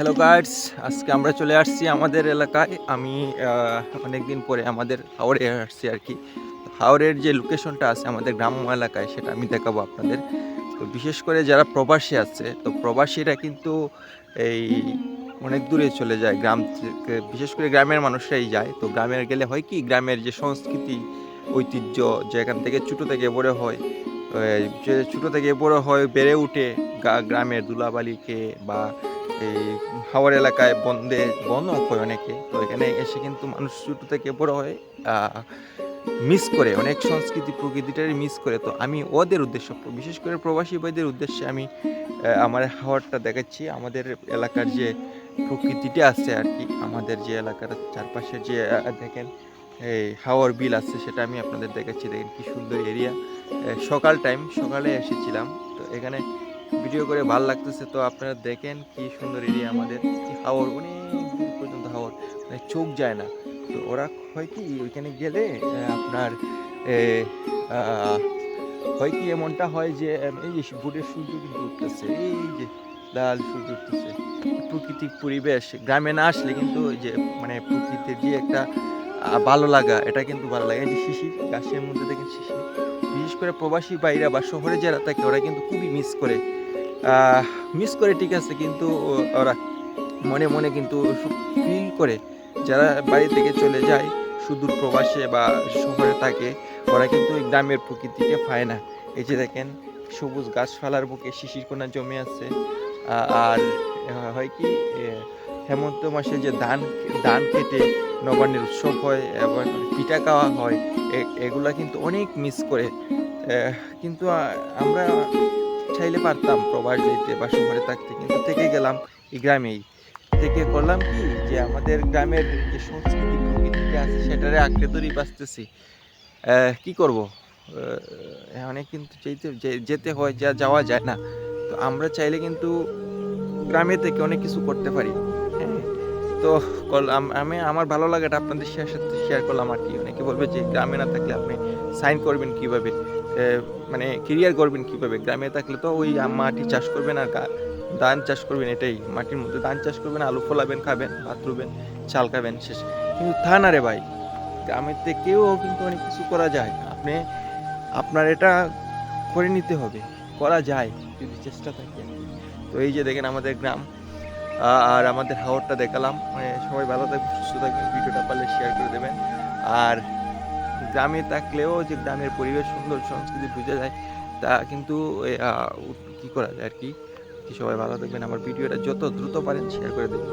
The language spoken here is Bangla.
হ্যালো গাইডস আজকে আমরা চলে আসছি আমাদের এলাকায়। আমি অনেক দিন পরে আমাদের হাওড়ে আসছি আর কি। হাওড়ের যে লোকেশনটা আছে আমাদের গ্রাম্য এলাকায়, সেটা আমি দেখাবো আপনাদের। তো বিশেষ করে যারা প্রবাসী আছে, তো প্রবাসীরা কিন্তু এই অনেক দূরে চলে যায় গ্রাম বিশেষ করে গ্রামের মানুষরাই যায়। তো গ্রামের গেলে হয় কি, গ্রামের যে সংস্কৃতি, ঐতিহ্য যেখান থেকে ছোটো থেকে বড় হয় ছোটো থেকে বড় হয়, বেড়ে উঠে গ্রামের দুলাবালিকে বা এই হাওড় এলাকায় বন্ধে বন্ধ হয় অনেকে। তো এখানে এসে কিন্তু মানুষ ছোটো থেকে বড় হয় মিস করে, অনেক সংস্কৃতি প্রকৃতিটাই মিস করে। তো আমি ওদের উদ্দেশ্য, বিশেষ করে প্রবাসী ভাইদের উদ্দেশ্যে আমি আমার হাওয়ারটা দেখাচ্ছি। আমাদের এলাকার যে প্রকৃতিটা আছে আর কি, আমাদের যে এলাকার চারপাশে যে দেখেন, এই হাওয়ার বিল আছে, সেটা আমি আপনাদের দেখাচ্ছি। দেখেন কি সুন্দর এরিয়া। সকাল টাইম সকালে এসেছিলাম। তো এখানে ভিডিও করে ভালো লাগতেছে, তো আপনারা দেখেন কি সুন্দর এরিয়া আমাদের। হাওর, অনেক দূর পর্যন্ত হাওর মানে চোখ যায় না। তো ওরা হয় কি, ওইখানে গেলে আপনার হয় কি এমনটা হয় যে এই ভোরের সূর্য কিন্তু উঠতেছে, এই যে লাল সূর্য উঠতেছে। প্রাকৃতিক পরিবেশ, গ্রামে না আসলে কিন্তু যে মানে প্রকৃতির যে একটা ভালো লাগা, এটা কিন্তু ভালো লাগে। যে শিশির গাছের মধ্যে দেখেন শিশির বিশেষ করে প্রবাসী বাইরা বা শহরে যারা থাকে, ওরা কিন্তু খুবই মিস করে। মিস করে ঠিক আছে, কিন্তু ওরা মনে মনে কিন্তু ফিল করে। যারা বাড়ি থেকে চলে যায়, সুদূর প্রবাসে বা শহরে থাকে, ওরা কিন্তু ওই গ্রামের প্রকৃতিকে পায় না। এই যে দেখেন, সবুজ গাছপালার বুকে শিশির কোনা জমে আছে। আর হয় কি হেমন্ত মাসে যে ধান ধান কেটে নবান্নের উৎসব হয় এবং পিঠা খাওয়া হয় এগুলা কিন্তু অনেক মিস করে। কিন্তু আমরা চাইলে পারতাম, প্রবাস যেতে বা শহরে থাকতে। কিন্তু থেকে গেলাম এই গ্রামেই থেকে করলাম কি যে আমাদের গ্রামের যে সংস্কৃতি প্রকৃতিতে আছে, সেটারে আঁকড়ে ধরেই বাঁচতেছি। কি করব? অনেক কিন্তু যেতে যেতে হয়, যা যাওয়া যায় না। তো আমরা চাইলে কিন্তু গ্রামে থেকে অনেক কিছু করতে পারি। তো আমি আমার ভালো লাগাটা আপনাদের সাথে শেয়ার করলাম আর কি। অনেকে বলবে যে গ্রামে না থাকলে আপনি সাইন করবেন কীভাবে? মানে ক্লিয়ার করবেন কীভাবে? গ্রামে থাকলে তো ওই মাটি চাষ করবেন আর ধান চাষ করবেন, এটাই। মাটির মধ্যে ধান চাষ করবেন, আলু ফলাবেন, খাবেন, ভাত রুবেন, চাল খাবেন, শেষ। কিন্তু তা না রে ভাই। গ্রামের থেকেও কিন্তু অনেক কিছু করা যায়। আপনি, আপনার এটা করে নিতে হবে। করা যায় যদি চেষ্টা থাকে। তো এই যে দেখেন আমাদের গ্রাম আর আমাদের হাওরটা দেখালাম। মানে সবাই ভালো থাকবেন, সুস্থ থাকবেন, ভিডিওটা পারলে শেয়ার করে দেবেন। আর গ্রামে থাকলেও যে গ্রামের পরিবেশ সুন্দর, সংস্কৃতি বুঝে যায়, তা কিন্তু কী করা যায় আর কি? সবাই ভালো থাকবেন, আমার ভিডিওটা যত দ্রুত পারেন শেয়ার করে দেবেন।